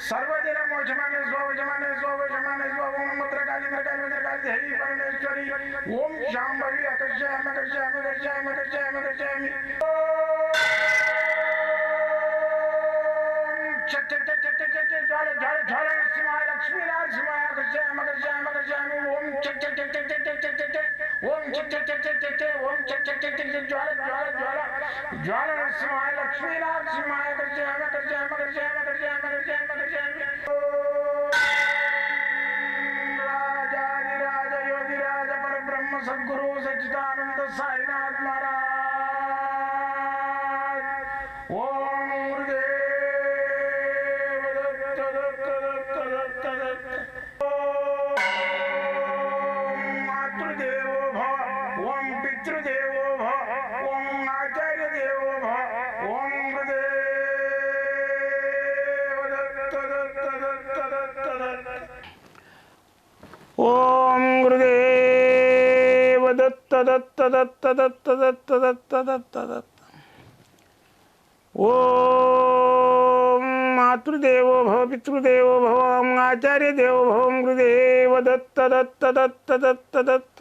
सर्वदिनं वजमाने स्वजमाने स्वजमाने स्वमत्र कालिन्द्र कालिन्द्र कालि हरि परमेश्वरी ओम शाम्भवी अकर्षयाम अकर्षयाम अकर्षयाम अकर्षयाम अकर्षयामि लक्ष्मी नारायण सिंह अकर्षयाम अकर्षयाम अकर्षयामि ओम चट चट चट चट चट चट ओम चक चक चक चक ओम चक चक चक चक ज्वाला ज्वाला ज्वाला ज्वाला लक्ष्मी हम हम हम हम हम हम ఓం మాతృదేవో భవ పితృదేవో భవం ఆచార్యదేవో భవం గురుదేవ దత్త దత్త దత్త దత్త దత్త.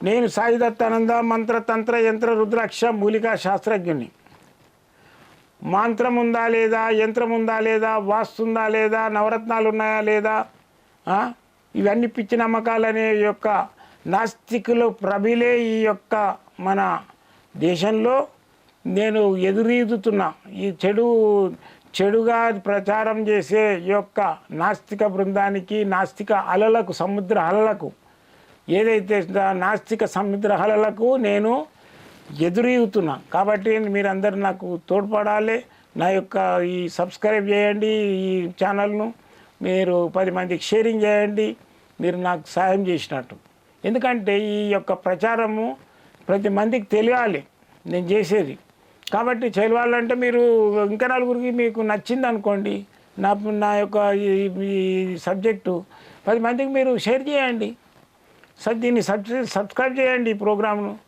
నేను సాయి దత్తానంద మంత్ర తంత్ర యంత్ర రుద్రాక్ష మూలికా శాస్త్రజ్ఞుని మంత్రం ఉందా లేదా యంత్రం ఉందా లేదా వాస్తుందా లేదా నవరత్నాలు ఉన్నాయా లేదా ఇవన్నీ పిచ్చి నమ్మకాలనే యొక్క నాస్తికులు ప్రబిలే ఈ యొక్క మన దేశంలో నేను ఎదురీదుతున్నా ఈ చెడు చెడుగా ప్రచారం చేసే ఈ యొక్క నాస్తిక బృందానికి నాస్తిక అలలకు సముద్ర అలలకు ఏదైతే దా- నాస్తిక సముద్ర అలలకు నేను ఎదురీగుతున్నా కాబట్టి మీరందరూ నాకు తోడ్పడాలి. నా యొక్క ఈ సబ్స్క్రైబ్ చేయండి ఈ ఛానల్ను. మీరు పది మందికి షేరింగ్ చేయండి. మీరు నాకు సాయం చేసినట్టు. ఎందుకంటే ఈ యొక్క ప్రచారము ప్రతి మందికి తెలియాలి నేను చేసేది. కాబట్టి చదవాలంటే మీరు ఇంకా నలుగురికి మీకు నచ్చింది అనుకోండి నా నా యొక్క ఈ- సబ్జెక్టు పది మందికి మీరు షేర్ చేయండి. సబ్ దీన్ని సబ్స్క్రైబ్ చేయండి ఈ ప్రోగ్రామ్ను.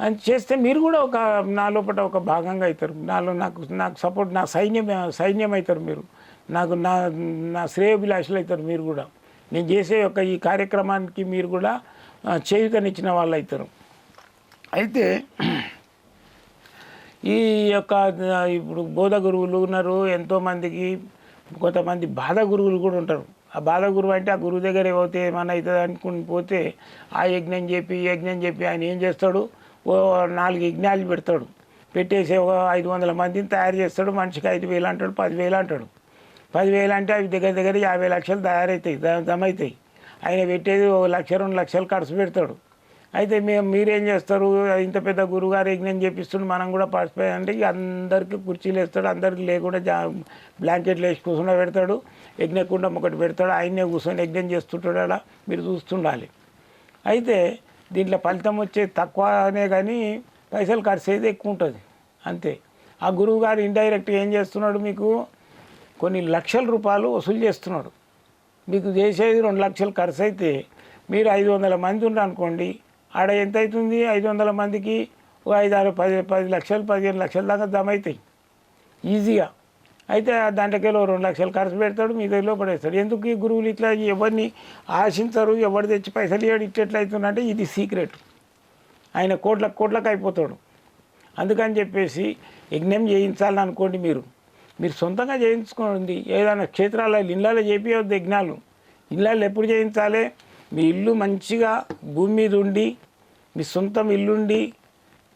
అని చేస్తే మీరు కూడా ఒక నా లోపల ఒక భాగంగా అవుతారు. నాలో నాకు నాకు సపోర్ట్ నా సైన్యం సైన్యం అవుతారు మీరు. నాకు నా నా శ్రేయోభిలాషులు అవుతారు మీరు కూడా. నేను చేసే యొక్క ఈ కార్యక్రమానికి మీరు కూడా ఆ, వాళ్ళు అవుతారు అయితే ఈ యొక్క ఇప్పుడు బోధ గురువులు ఉన్నారు ఎంతోమందికి కొంతమంది బాధ గురువులు కూడా ఉంటారు. ఆ బాధ గురువు అంటే ఆ గురువు దగ్గర పోతే ఏమన్నా అవుతుంది అనుకుని పోతే ఆ యజ్ఞం చెప్పి యజ్ఞం చెప్పి ఆయన ఏం చేస్తాడు? ఓ నాలుగు యజ్ఞాలు పెడతాడు. పెట్టేసి ఒక ఐదు వందల మందిని తయారు చేస్తాడు. మనిషికి ఐదు వేలు అంటాడు పదివేలు అంటాడు. పదివేలు అంటే అవి దగ్గర దగ్గర యాభై లక్షలు తయారవుతాయి జమ అవుతాయి ఆయన పెట్టేది ఒక లక్ష రెండు లక్షలు ఖర్చు పెడతాడు. అయితే మేము మీరేం చేస్తారు? ఇంత పెద్ద గురుగారు యజ్ఞం చేపిస్తుండే మనం కూడా పార్టిసిపేట్ అంటే ఇక అందరికీ కుర్చీలు వేస్తాడు అందరికీ లేకుండా జా బ్లాంకెట్లు వేసి కూర్చుని పెడతాడు యజ్ఞకుండం ఒకటి పెడతాడు ఆయనే కూర్చొని యజ్ఞం చేస్తుంటాడు అలా మీరు చూస్తుండాలి. అయితే దీంట్లో ఫలితం వచ్చే తక్కువనే కానీ పైసలు ఖర్చు అయితే ఎక్కువ ఉంటుంది అంతే. ఆ గురువు గారు ఇండైరెక్ట్గా ఏం చేస్తున్నాడు మీకు? కొన్ని లక్షల రూపాయలు వసూలు చేస్తున్నాడు. మీకు చేసేది రెండు లక్షలు ఖర్చు అయితే మీరు ఐదు వందల మంది ఉన్నారు అనుకోండి ఆడ ఎంత అవుతుంది ఐదు వందల మందికి ఓ ఐదు ఆరు పది పది లక్షలు పదిహేను లక్షల దాకా జమ అవుతాయి ఈజీగా. అయితే దాంట్లోకి రెండు లక్షలు ఖర్చు పెడతాడు మీ దగ్గరలో పడేస్తాడు. ఎందుకు ఈ గురువులు ఇట్లా ఎవరిని ఆశించరు ఎవరు తెచ్చి పైసలు ఇవ్వడు ఇట్లా అవుతుందంటే ఇది సీక్రెట్. ఆయన కోట్ల కోట్లకు అయిపోతాడు. అందుకని చెప్పేసి యజ్ఞం చేయించాలని అనుకోండి మీరు. మీరు సొంతంగా చేయించుకోండి. ఏదైనా క్షేత్రాల ఇళ్ళలో చేపించవద్దు యజ్ఞాలు. ఇళ్ళలో ఎప్పుడు చేయించాలి? మీ ఇల్లు మంచిగా భూమి మీద ఉండి మీ సొంతం ఇల్లుండి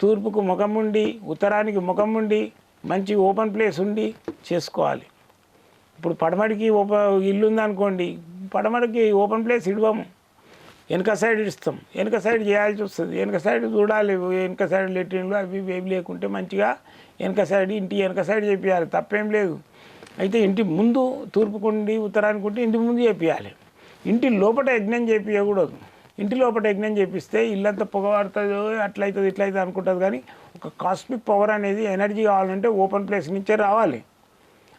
తూర్పుకు ముఖం ఉండి ఉత్తరానికి ముఖం ఉండి మంచి ఓపెన్ ప్లేస్ ఉండి చేసుకోవాలి. ఇప్పుడు పడమడికి ఓప ఇల్లు ఉందనుకోండి పడమడికి ఓపెన్ ప్లేస్ ఇడవము వెనక సైడ్ ఇస్తాం. వెనక సైడ్ చేయాల్సి వస్తుంది. వెనక సైడ్ చూడాలి. వెనక సైడ్ లెట్రిన్లు అవి ఇవి ఏవి లేకుంటే మంచిగా వెనక సైడ్ ఇంటి వెనక సైడ్ చేపియాలి తప్పేం లేదు. అయితే ఇంటి ముందు తూర్పుకుండి ఉత్తరానికి ఉంటే ఇంటి ముందు చేపియాలి ఇంటి లోపల యజ్ఞం చేపించకూడదు ఇంటి లోపల యజ్ఞం చేపిస్తే ఇల్లంతా పొగబడుతుందో అట్లయితుంది ఇట్లయితే అనుకుంటుంది కానీ ఒక కాస్మిక్ పవర్ అనేది ఎనర్జీ కావాలంటే ఓపెన్ ప్లేస్ నుంచే రావాలి.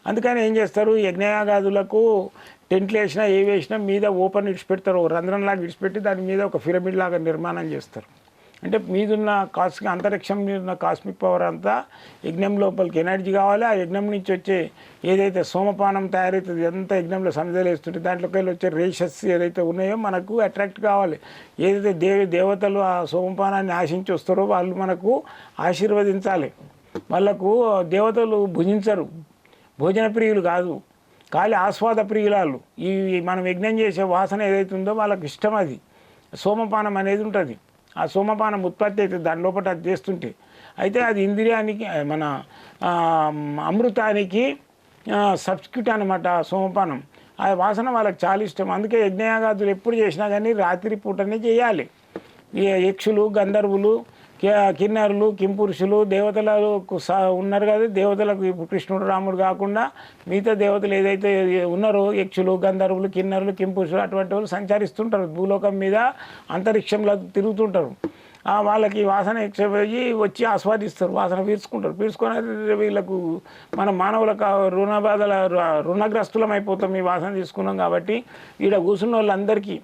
అందుకని ఏం చేస్తారు? యజ్ఞయాగాదులకు టెంట్లు వేసినా ఏ వేసినా మీద ఓపెన్ ఇడిచిపెడతారు. ఓ రంధ్రంలాగా ఇడిచిపెట్టి దాని మీద ఒక పిరమిడ్ లాగా నిర్మాణం చేస్తారు. అంటే మీదున్న కాస్ అంతరిక్షం మీద ఉన్న కాస్మిక్ పవర్ అంతా యజ్ఞం లోపలికి ఎనర్జీ కావాలి. ఆ యజ్ఞం నుంచి వచ్చే ఏదైతే సోమపానం తయారవుతుంది అంతా యజ్ఞంలో సమిధలు వేస్తుంటే దాంట్లోకి వెళ్ళి వచ్చే రేషస్ ఏదైతే ఉన్నాయో మనకు అట్రాక్ట్ కావాలి. ఏదైతే దేవి దేవతలు ఆ సోమపానాన్ని ఆశించి వస్తారో వాళ్ళు మనకు ఆశీర్వదించాలి. వాళ్ళకు దేవతలు భుజించరు. భోజన ప్రియులు కాదు. ఖాళీ ఆస్వాద ప్రియులాలు ఈ మనం యజ్ఞం చేసే వాసన ఏదైతే ఉందో వాళ్ళకి ఇష్టం అది. సోమపానం అనేది ఉంటుంది. ఆ సోమపానం ఉత్పత్తి అవుతుంది దాని లోపల అది చేస్తుంటే. అయితే అది ఇంద్రియానికి మన అమృతానికి సబ్స్క్యూట్ అనమాట ఆ సోమపానం. ఆ వాసన వాళ్ళకి చాలా ఇష్టం. అందుకే యజ్ఞయాగాదులు ఎప్పుడు చేసినా కానీ రాత్రి పూటనే చేయాలి. ఈ యక్షులు గంధర్వులు కిన్నరులు కింపురుషులు దేవతలు స- ఉన్నారు కదా దేవతలకు ఇప్పుడు కృష్ణుడు రాముడు కాకుండా మిగతా దేవతలు ఏదైతే ఉన్నారో యక్షులు గంధర్వులు కిన్నరులు కింపురుషులు అటువంటి వాళ్ళు సంచరిస్తుంటారు. భూలోకం మీద అంతరిక్షంలో తిరుగుతుంటారు. వాళ్ళకి వాసన ఎక్కపోయి వచ్చి ఆస్వాదిస్తారు వాసన పీల్చుకుంటారు పీల్చుకొని వీళ్ళకు మన మానవులకు రుణ బాధల రుణగ్రస్తులం అయిపోతాం ఈ వాసన తీసుకున్నాం కాబట్టి ఈడ కూర్చున్న వాళ్ళందరికీ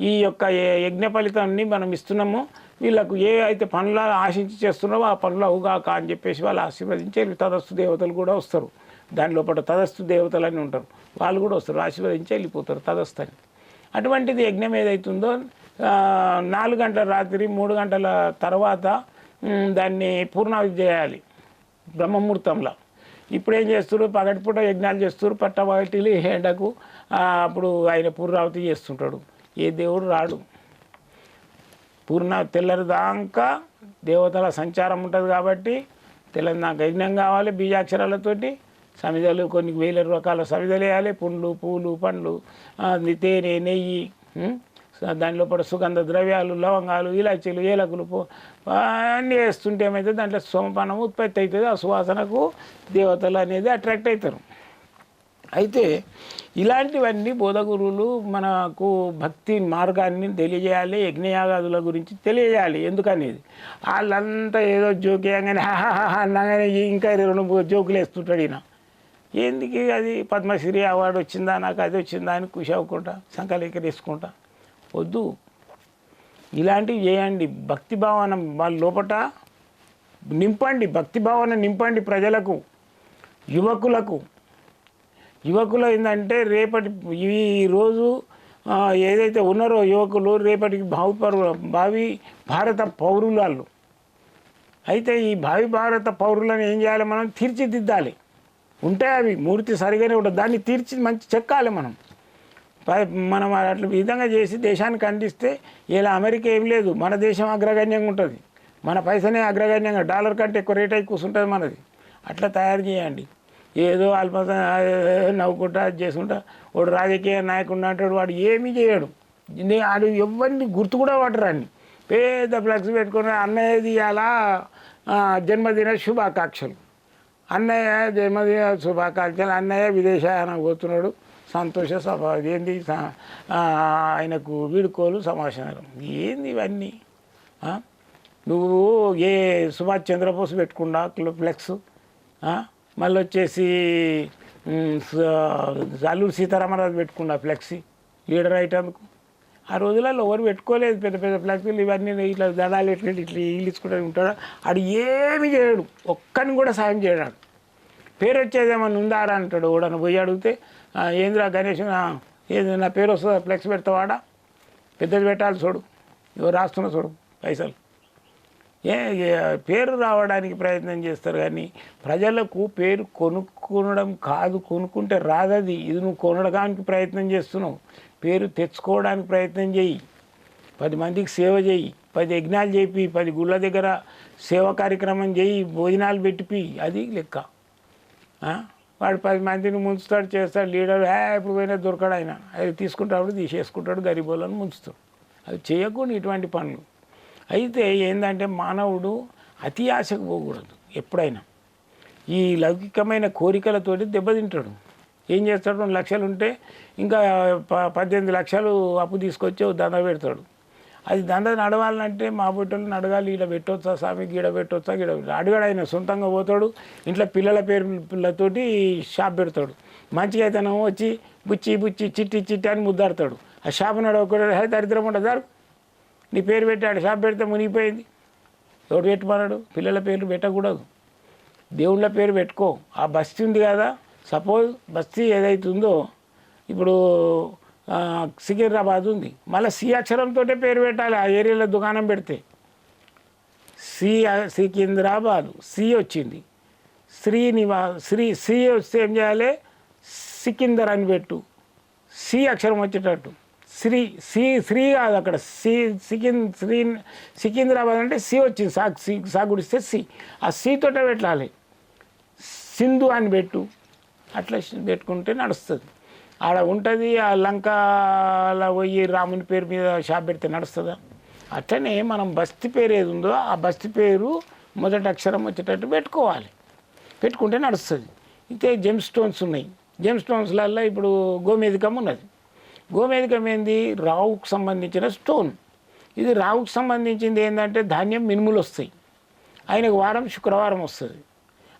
ఈ యొక్క యజ్ఞ ఫలితాన్ని మనం ఇస్తున్నామో. వీళ్ళకు ఏ అయితే పనులు ఆశించి చేస్తున్నామో ఆ పనులు అవుగాక అని చెప్పేసి వాళ్ళు ఆశీర్వదించే తదస్తు దేవతలు కూడా వస్తారు. దాని లోపల తదస్తు దేవతలు అని ఉంటారు. వాళ్ళు కూడా వస్తారు. ఆశీర్వదించి వెళ్ళిపోతారు తదస్థని అటువంటిది యజ్ఞం ఏదైతుందో నాలుగు గంటల రాత్రి మూడు గంటల తర్వాత దాన్ని పూర్ణావి చేయాలి బ్రహ్మముహూర్తంలో. ఇప్పుడు ఏం చేస్తారు పగటిపూట యజ్ఞాలు చేస్తారు పట్టవాటిలు ఎండకు అప్పుడు ఆయన పూర్ణావతి చేస్తుంటాడు. ఏ దేవుడు రాడు. పూర్ణ తెల్లరిదాకా దేవతల సంచారం ఉంటుంది కాబట్టి తెల్లని యజ్ఞం కావాలి బీజాక్షరాలతోటి. సమిధలు కొన్ని వేల రకాల సమిధలు వేయాలి. పుండ్లు పూలు పండ్లు తేనె నెయ్యి దాని లోపల సుగంధ ద్రవ్యాలు లవంగాలు ఇలాచీలు ఏలకులు అన్నీ వేస్తుంటే ఏమైతే దాంట్లో సోమపానం ఉత్పత్తి అవుతుంది. ఆ సువాసనకు దేవతలు అనేది అట్రాక్ట్ అవుతారు. అయితే ఇలాంటివన్నీ బోధగురువులు మనకు భక్తి మార్గాన్ని తెలియజేయాలి యజ్ఞయాగాదుల గురించి తెలియజేయాలి. ఎందుకనేది? వాళ్ళంతా ఏదో జోక్ వేయగానే ఇంకా రెండు మూడు జోకులు వేస్తుంటాడు ఈయన. ఎందుకు అది? పద్మశ్రీ అవార్డు వచ్చిందా? నాకు అది వచ్చిందా? అని ఖుషి అవ్వకుండా సంకలేకలు వద్దు. ఇలాంటివి చేయండి. భక్తి భావన వాళ్ళ లోపట నింపండి. భక్తి భావన నింపండి ప్రజలకు యువకులకు. యువకులు ఏంటంటే రేపటి ఈ రోజు ఏదైతే ఉన్నారో యువకులు రేపటికి భావి భావి భారత పౌరులు వాళ్ళు అయితే ఈ భావి భారత పౌరులను ఏం చేయాలి మనం? తీర్చిదిద్దాలి. ఉంటాయి అవి మూర్తి సరిగానే ఉంటుంది దాన్ని తీర్చి మంచి చెక్కాలి మనం. మనం అట్లా విధంగా చేసి దేశానికి అందిస్తే ఇలా అమెరికా ఏం లేదు. మన దేశం అగ్రగణ్యంగా ఉంటుంది. మన పైసనే అగ్రగణ్యంగా డాలర్ కంటే ఎక్కువ రేట్ అయి కూర్చుంటుంది మనది. అట్లా తయారు చేయండి. ఏదో అల్ప నవ్వుకుంటా అది చేసుకుంటా వాడు రాజకీయ నాయకుడు అంటాడు వాడు ఏమీ చేయడు. వాడు ఎవరిని గుర్తు కూడా పట్టరాన్ని పెద్ద ఫ్లెక్స్ పెట్టుకుని అన్నయ్యది అలా జన్మదిన శుభాకాంక్షలు. అన్నయ్య జన్మదిన శుభాకాంక్షలు అన్నయ్య విదేశాయన పోతున్నాడు సంతోష సభ ఏంది ఆయనకు వీడుకోలు సమాచారం ఏంది ఇవన్నీ? నువ్వు ఏ సుభాష్ చంద్రబోస్ పెట్టుకుండా ఫ్లెక్స్? మళ్ళీ వచ్చేసి అల్లూరు సీతారామరాజు పెట్టుకున్న ఫ్లెక్సీ లీడర్ అయిటందుకు ఆ రోజులలో ఎవరు పెట్టుకోలేదు పెద్ద పెద్ద ఫ్లెక్సీలు ఇవన్నీ ఇట్లా దడాలు ఇట్లా ఇట్లా ఇల్లుచుకుంటూ ఉంటాడు. ఆడు ఏమి చేయడు ఒక్కని కూడా సాయం చేయడాడు పేరు వచ్చేదేమన్నా ఉందారా అంటాడు ఓడని పోయి అడిగితే ఏంద్రా ఏందిరా గణేష్ ఏది నా పేరు వస్తుందా ఫ్లెక్స్ పెడతావాడా పెద్దది పెట్టాలి చూడు ఎవరు రాస్తున్నా చూడు పైసలు. ఏ పేరు రావడానికి ప్రయత్నం చేస్తారు కానీ ప్రజలకు పేరు కొనుక్కొనడం కాదు కొనుక్కుంటే రాదది. ఇది నువ్వు కొనడానికి ప్రయత్నం చేస్తున్నావు. పేరు తెచ్చుకోవడానికి ప్రయత్నం చేయి. పది మందికి సేవ చేయి. పది యజ్ఞాలు చేపి పది గుళ్ళ దగ్గర సేవ కార్యక్రమం చేయి భోజనాలు పెట్టిపి. అది లెక్క. వాడు పది మందిని ముంచుతాడు చేస్తాడు లీడర్ హే ఇప్పుడు పోయినా దొరకడు ఆయన. అది తీసుకుంటాడు తీసేసుకుంటాడు గరీబోళ్ళని ముంచుతాడు. అది చేయకూడదు ఇటువంటి పనులు. అయితే ఏంటంటే మానవుడు అతి ఆశకు పోకూడదు ఎప్పుడైనా. ఈ లౌకికమైన కోరికలతోటి దెబ్బతింటాడు. ఏం చేస్తాడు? రెండు లక్షలు ఉంటే ఇంకా ప పద్దెనిమిది లక్షలు అప్పు తీసుకొచ్చి దంద పెడతాడు. అది దంద నడవాలంటే మా బొట్టలు అడగాలి ఈడ పెట్టొచ్చా స్వామి గీడ పెట్టొచ్చా గీడ పెట్టొచ్చా. ఆయన సొంతంగా పోతాడు ఇంట్లో పిల్లల పేరు పిల్లతోటి షాప్ పెడతాడు. మంచిగా అయితేనేమో వచ్చి బుచ్చి బుచ్చి చిట్టి చిట్టి అని ముద్దాడతాడు. ఆ షాప్ నడవకూడదు దరిద్రం ఉండదు. నీ పేరు పెట్టాడు షాప్ పెడితే మునిగిపోయింది. ఎవడు పెట్టమన్నాడు? పిల్లల పేర్లు పెట్టకూడదు. దేవుళ్ళ పేరు పెట్టుకో. ఆ బస్తీ ఉంది కదా. సపోజ్ బస్తీ ఏదైతుందో ఇప్పుడు సికింద్రాబాద్ ఉంది. మళ్ళీ సి అక్షరంతో పేరు పెట్టాలి ఆ ఏరియాలో దుకాణం పెడితే. సి సికింద్రాబాద్ సి వచ్చింది. శ్రీనివా శ్రీ సి వస్తే ఏం చేయాలి? సికిందర్ అని పెట్టు. సి అక్షరం వచ్చేటట్టు. శ్రీ సి శ్రీ కాదు అక్కడ. సి సికింద్ శ్రీ సికింద్రాబాద్ అంటే సి వచ్చింది. సా సి సాగుడిస్తే సి. ఆ సితోటే పెట్టాలి. సింధు అని పెట్టు. అట్లా పెట్టుకుంటే నడుస్తుంది. ఆడ ఉంటుంది ఆ లంకలో పోయి రాముని పేరు మీద షాప్ పెడితే నడుస్తుందా? అట్లనే మనం బస్తి పేరు ఏది ఉందో ఆ బస్తి పేరు మొదటి అక్షరం వచ్చేటట్టు పెట్టుకోవాలి. పెట్టుకుంటే నడుస్తుంది. అయితే జెమ్ స్టోన్స్ ఉన్నాయి. జెమ్ స్టోన్స్లల్లో ఇప్పుడు గోమేధికం ఉన్నది. గోమేధికం ఏంది రావుకు సంబంధించిన స్టోన్. ఇది రావుకు సంబంధించింది ఏంటంటే ధాన్యం మినుములు వస్తాయి ఆయనకు వారం శుక్రవారం వస్తుంది.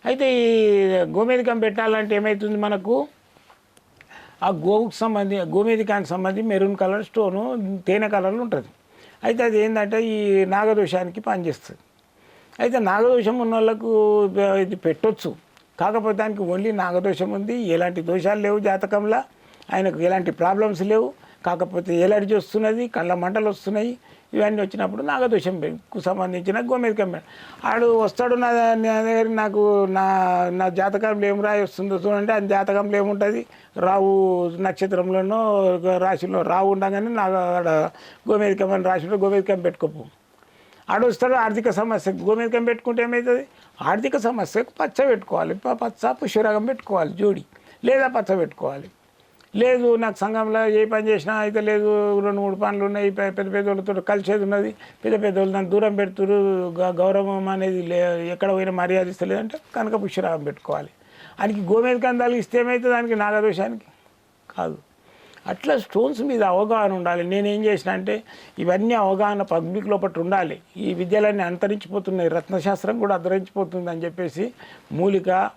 అయితే ఈ గోమేధికం పెట్టాలంటే ఏమవుతుంది మనకు? ఆ గోవుకు సంబంధి గోమేధికానికి సంబంధించి మెరూన్ కలర్ స్టోను తేనె కలర్లో ఉంటుంది. అయితే అది ఏంటంటే ఈ నాగదోషానికి పనిచేస్తుంది. అయితే నాగదోషం ఉన్న వాళ్ళకు ఇది పెట్టొచ్చు. కాకపోతే దానికి ఓన్లీ నాగదోషం ఉంది. ఎలాంటి దోషాలు లేవు జాతకంలో. ఆయనకు ఎలాంటి ప్రాబ్లమ్స్ లేవు. కాకపోతే ఎలర్జీ వస్తున్నది కళ్ళ మంటలు వస్తున్నాయి. ఇవన్నీ వచ్చినప్పుడు నాగదోషంకు సంబంధించిన గోమేధికం పె- ఆడు వస్తాడు నా దగ్గర నాకు నా నా జాతకంలో ఏం రాయి వస్తుందో చూడండి ఆయన జాతకంలో ఏముంటుంది? రావు నక్షత్రంలోనో రాశిలో రావు ఉండగానే నాకు ఆడ గోమేధికం అని రాశిలో గోమేధికం పెట్టుకోపు. ఆడు వస్తాడు ఆర్థిక సమస్య గోమేధికం పెట్టుకుంటే ఏమవుతుంది ఆర్థిక సమస్యకు పచ్చ పెట్టుకోవాలి పచ్చ పుష్యరాగం పెట్టుకోవాలి జోడి. లేదా పచ్చ పెట్టుకోవాలి. లేదు నాకు సంఘంలో ఏ పని చేసినా అయితే లేదు రెండు మూడు పనులు ఉన్నాయి పెద్ద పెద్ద వాళ్ళతో కలిసేది ఉన్నది. పెద్ద పెద్ద వాళ్ళు నన్ను దూరం పెడుతురు గ- గౌరవం అనేది లే ఎక్కడ పోయినా మర్యాద ఇస్తలేదంటే కనుక పుష్యరాగం పెట్టుకోవాలి. ఆయనకి గోమేధికందాలు ఇస్తే ఏమవుతుంది దానికి నాగదోషానికి? కాదు. అట్లా స్టోన్స్ మీద అవగాహన ఉండాలి. నేనేం చేసిన అంటే ఇవన్నీ అవగాహన పబ్లిక్ లోపల ఉండాలి. ఈ విద్యలన్నీ అంతరించిపోతున్నాయి. రత్నశాస్త్రం కూడా అంతరించిపోతుంది అని చెప్పేసి మూలిక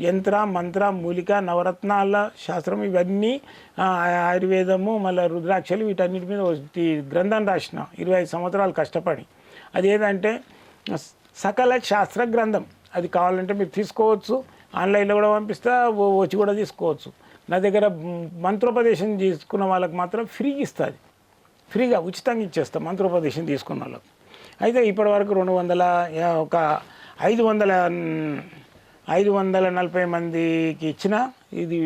యంత్ర మంత్ర మూలిక నవరత్నాల శాస్త్రం ఇవన్నీ ఆయుర్వేదము మళ్ళీ రుద్రాక్షలు వీటన్నిటి మీద గ్రంథం రాసిన ఇరవై ఐదు సంవత్సరాలు కష్టపడి. అదేంటంటే సకల శాస్త్ర గ్రంథం. అది కావాలంటే మీరు తీసుకోవచ్చు. ఆన్లైన్లో కూడా పంపిస్తా వచ్చి కూడా తీసుకోవచ్చు. నా దగ్గర మంత్రోపదేశం తీసుకున్న వాళ్ళకి మాత్రం ఫ్రీగా ఇస్తుంది. ఫ్రీగా ఉచితంగా ఇచ్చేస్తాం మంత్రోపదేశం తీసుకున్న వాళ్ళకు. అయితే ఇప్పటివరకు రెండు వందల ఒక ఐదు వందల ఐదు వందల నలభై మందికి ఇచ్చిన ఇది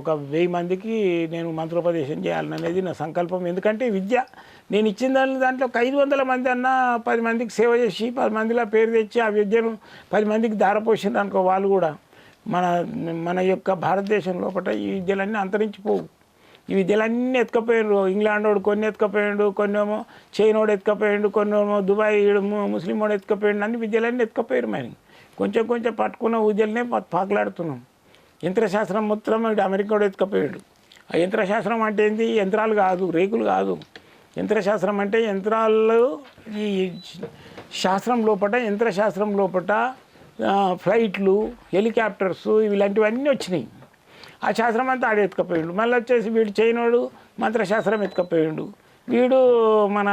ఒక వెయ్యి మందికి నేను మంత్రోపదేశం చేయాలనేది నా సంకల్పం. ఎందుకంటే విద్య నేను ఇచ్చిన దాని దాంట్లో ఒక ఐదు వందల మంది అన్న పది మందికి సేవ చేసి పది మందిలా పేరు తెచ్చి ఆ విద్యను పది మందికి దారపోసిండ్రు అనుకో వాళ్ళు కూడా. మన మన యొక్క భారతదేశం లోపల ఈ విద్యలన్నీ అంతరించిపోవు. ఈ విద్యలన్నీ ఎత్తుకపోయాడు ఇంగ్లాండ్ వాడు కొన్ని ఎత్తుకపోయాడు కొన్ని ఏమో చైనా వాడు ఎత్తుకపోయాడు కొన్ని ఏమో దుబాయ్ ముస్లిం వాడు ఎత్తుకపోయాడు అన్ని విద్యలన్నీ ఎత్తుకపోయారు మరి. కొంచెం కొంచెం పట్టుకున్న విద్యలనే పా- పాకులాడుతున్నాం. యంత్రశాస్త్రం మొత్తం అమెరికా వాడు ఎత్తుకపోయాడు. ఆ యంత్రశాస్త్రం అంటే ఏంది? యంత్రాలు కాదు రేకులు కాదు. యంత్రశాస్త్రం అంటే యంత్రాలు ఈ శాస్త్రం లోపల యంత్రశాస్త్రం లోపల ఫ్లైట్లు హెలికాప్టర్స్ ఇలాంటివన్నీ వచ్చినాయి. ఆ శాస్త్రం అంతా ఆడ ఎత్తుకపోయాడు. మళ్ళీ వచ్చేసి వీడు చైనోడు మంత్రశాస్త్రం ఎత్తుకపోయాడు. వీడు మన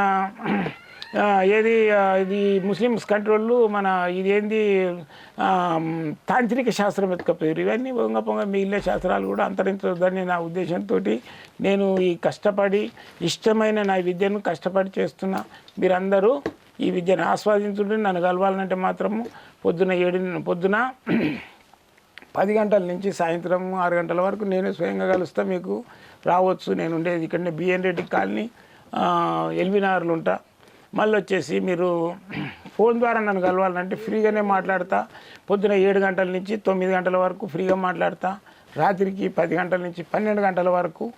ఏది ఇది ముస్లిమ్స్ కంట్రోళ్ళు మన ఇది ఏంది తాంత్రిక శాస్త్రం ఎత్తుకపోయారు. ఇవన్నీ పొంగ పొంగ మిగిలిన శాస్త్రాలు కూడా అంతరించొద్దని నా ఉద్దేశంతో నేను ఈ కష్టపడి ఇష్టమైన నా విద్యను కష్టపడి చేస్తున్నా మీరందరూ ఈ విద్యను ఆస్వాదించుంటే నన్ను కలవాలంటే మాత్రము పొద్దున ఏడు పొద్దున పది గంటల నుంచి సాయంత్రం ఆరు గంటల వరకు నేనే స్వయంగా కలుస్తా మీకు రావచ్చు. నేను ఉండేది ఇక్కడనే బిఎన్ రెడ్డి కాలనీ ఎల్బీ నగర్లో ఉంటా. మళ్ళీ వచ్చేసి మీరు ఫోన్ ద్వారా నన్ను కలవాలంటే ఫ్రీగానే మాట్లాడతా. పొద్దున ఏడు గంటల నుంచి తొమ్మిది గంటల వరకు ఫ్రీగా మాట్లాడతా. రాత్రికి పది గంటల నుంచి పన్నెండు గంటల వరకు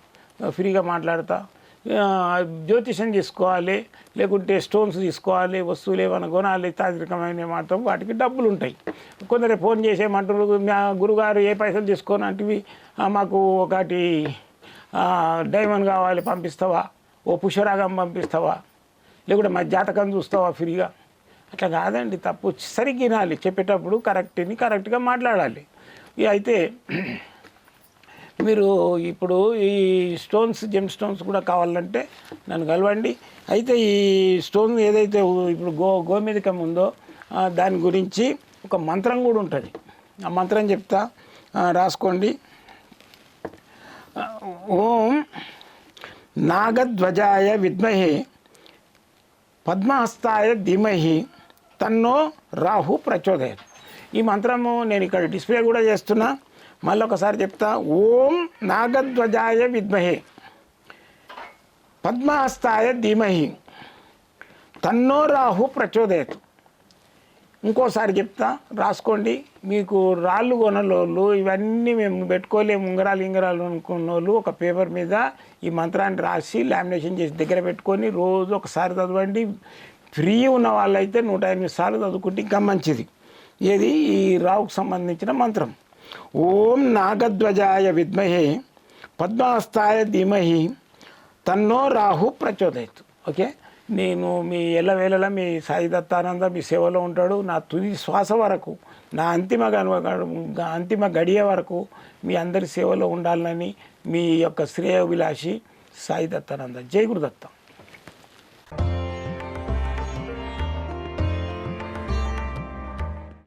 ఫ్రీగా మాట్లాడతా. జ్యోతిషం తీసుకోవాలి లేకుంటే స్టోన్స్ తీసుకోవాలి వస్తువులు ఏమైనా కొనాలి తాంత్రికమైన మాత్రం వాటికి డబ్బులు ఉంటాయి. కొందరు ఫోన్ చేసేమంటారు మా గురుగారు ఏ పైసలు తీసుకోని? అంటే మాకు ఒకటి డైమండ్ కావాలి పంపిస్తావా? ఓ పుష్పరాగం పంపిస్తావా? లేకుంటే మా జాతకం చూస్తావా ఫ్రీగా అట్లా కాదండి తప్పు. సరిగ్గినాలి చెప్పేటప్పుడు కరెక్ట్ని కరెక్ట్గా మాట్లాడాలి. ఇక అయితే మీరు ఇప్పుడు ఈ స్టోన్స్ జెమ్ స్టోన్స్ కూడా కావాలంటే నన్ను కలవండి. అయితే ఈ స్టోన్ ఏదైతే ఇప్పుడు గో గోమేధికం ఉందో దాని గురించి ఒక మంత్రం కూడా ఉంటుంది. ఆ మంత్రం చెప్తా. రాసుకోండి. ఓం నాగధ్వజాయ విద్మహి పద్మహస్తాయ ధీమహి తన్నో రాహు ప్రచోదయత్. ఈ మంత్రము నేను ఇక్కడ డిస్ప్లే కూడా చేస్తున్నా. మళ్ళీ ఒకసారి చెప్తా ఓం నాగధ్వజాయ విద్మహే పద్మహస్తాయ ధీమహి తన్నో రాహు ప్రచోదయత్. ఇంకోసారి చెప్తా రాసుకోండి మీకు రాళ్ళు కొనలోళ్ళు ఇవన్నీ మేము పెట్టుకోలేము ఉంగరాలు ఇంగరాలు అనుకున్న వాళ్ళు ఒక పేపర్ మీద ఈ మంత్రాన్ని రాసి లామినేషన్ చేసి దగ్గర పెట్టుకొని రోజు ఒకసారి చదవండి. ఫ్రీ ఉన్న వాళ్ళైతే నూట ఎనిమిది సార్లు చదువుకుంటే ఇంకా మంచిది. ఏది? ఈ రావుకు సంబంధించిన మంత్రం. ఓం నాగధ్వజాయ విద్మహే పద్మాస్తాయ ధీమహి తన్నో రాహు ప్రచోదయత్. ఓకే? నేను మీ ఎల్లవేళలా మీ సాయి దత్తానంద మీ సేవలో ఉంటాడు. నా తుది శ్వాస వరకు నా అంతిమ అంతిమ గడియ వరకు మీ అందరి సేవలో ఉండాలని మీ యొక్క శ్రేయోభిలాషి సాయి దత్తానంద. జై గురుదత్తం.